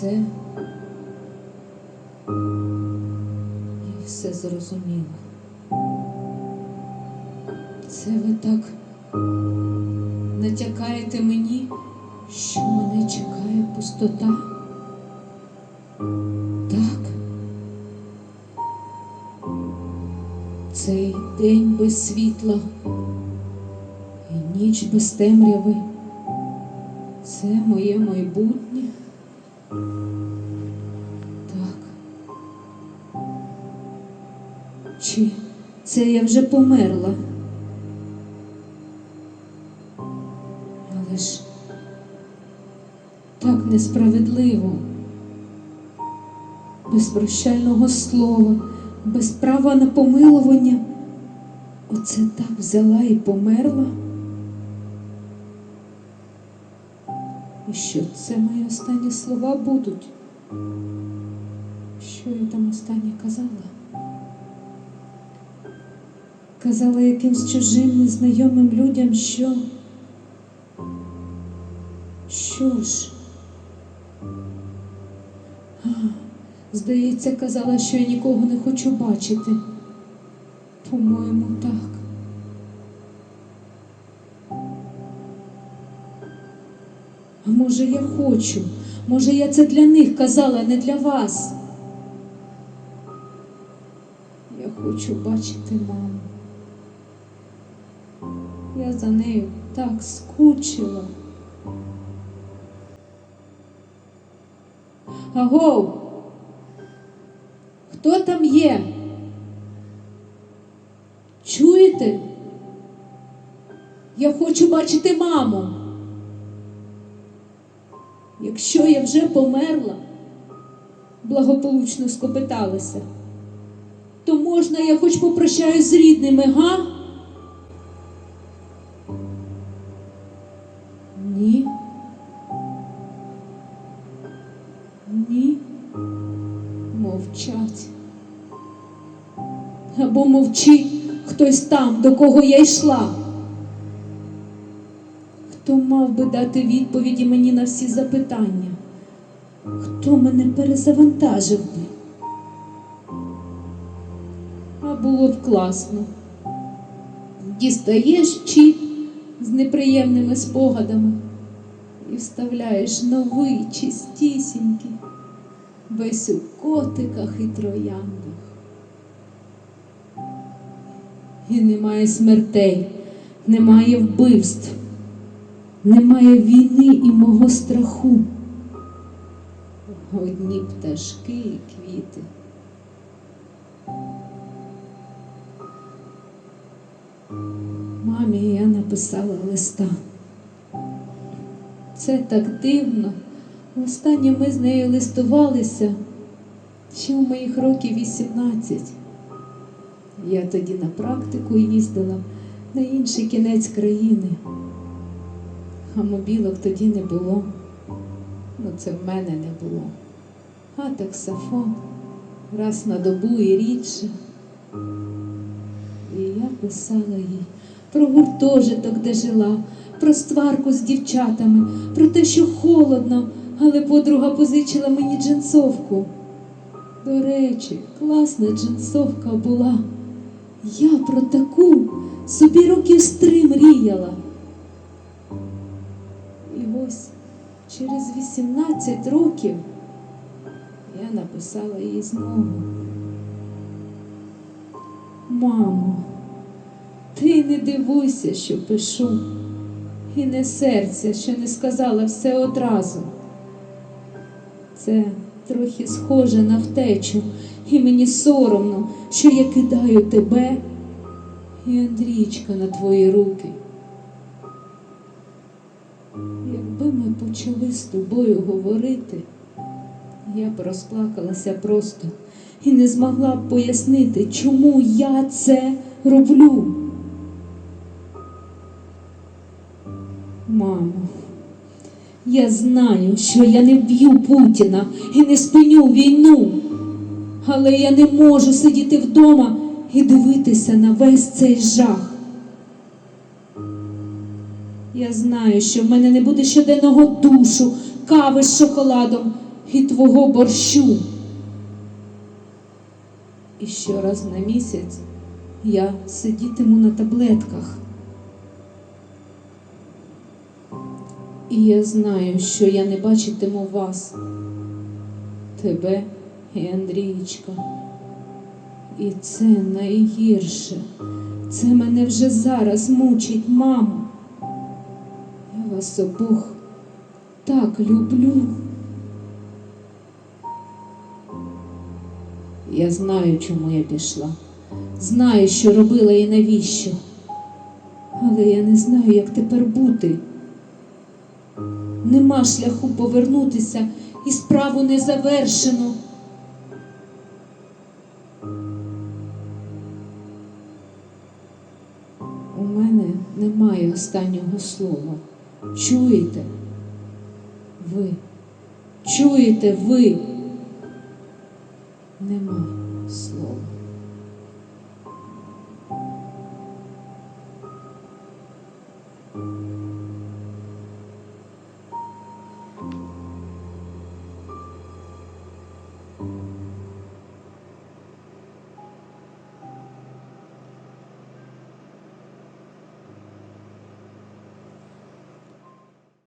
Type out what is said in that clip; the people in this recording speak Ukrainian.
Це і все зрозуміло. Це ви так натякаєте мені, що мене чекає пустота? Так, цей день без світла і ніч без темряви. Це моє майбутнє. Чи це я вже померла? Але ж так несправедливо. Без прощального слова, без права на помилування. Оце так взяла і померла. І що це мої останні слова будуть? Що я там останнє казала? Казала якимсь чужим незнайомим людям, що. Що ж? Здається, казала, що я нікого не хочу бачити. По-моєму, так. А може я хочу? Може я це для них казала, а не для вас? Я хочу бачити маму. Я за нею так скучила. Агов! Хто там є? Чуєте? Я хочу бачити маму. Якщо я вже померла, благополучно скопиталася, то можна я хоч попрощаюсь з рідними, га? Або мовчить хтось там, до кого я йшла. Хто мав би дати відповіді мені на всі запитання? Хто мене перезавантажив би? А було б класно. Дістаєш чіп з неприємними спогадами і вставляєш новий, чистісінький, весь у котиках і трояндах. І немає смертей, немає вбивств. Немає війни і мого страху. Одні пташки і квіти. Мамі я написала листа. Це так дивно. Востаннє ми з нею листувалися ще у моїх років 18. Я тоді на практику їздила на інший кінець країни. А мобілок тоді не було. Ну, це в мене не було. А таксофон раз на добу і рідше. І я писала їй про гуртожиток, де жила, про стварку з дівчатами, про те, що холодно, але подруга позичила мені джинсовку. До речі, класна джинсовка була. Я про таку собі років з три мріяла. І ось через 18 років я написала їй знову. Мамо, ти не дивуйся, що пишу, і не серця, що не сказала все одразу. Це трохи схоже на втечу, і мені соромно, що я кидаю тебе і Андрійчка на твої руки. Якби ми почали з тобою говорити, я б розплакалася просто і не змогла б пояснити, чому я це роблю. Мамо, я знаю, що я не вб'ю Путіна і не спиню війну, але я не можу сидіти вдома і дивитися на весь цей жах. Я знаю, що в мене не буде щоденного душу, кави з шоколадом і твого борщу. І щораз на місяць я сидітиму на таблетках. І я знаю, що я не бачитиму вас, тебе і Андрієчка. І це найгірше. Це мене вже зараз мучить, мамо. Я вас обох так люблю. Я знаю, чому я пішла. Знаю, що робила і навіщо. Але я не знаю, як тепер бути. Нема шляху повернутися і справу не завершено. У мене немає останнього слова. Чуєте? Ви. Чуєте ви? Нема слова.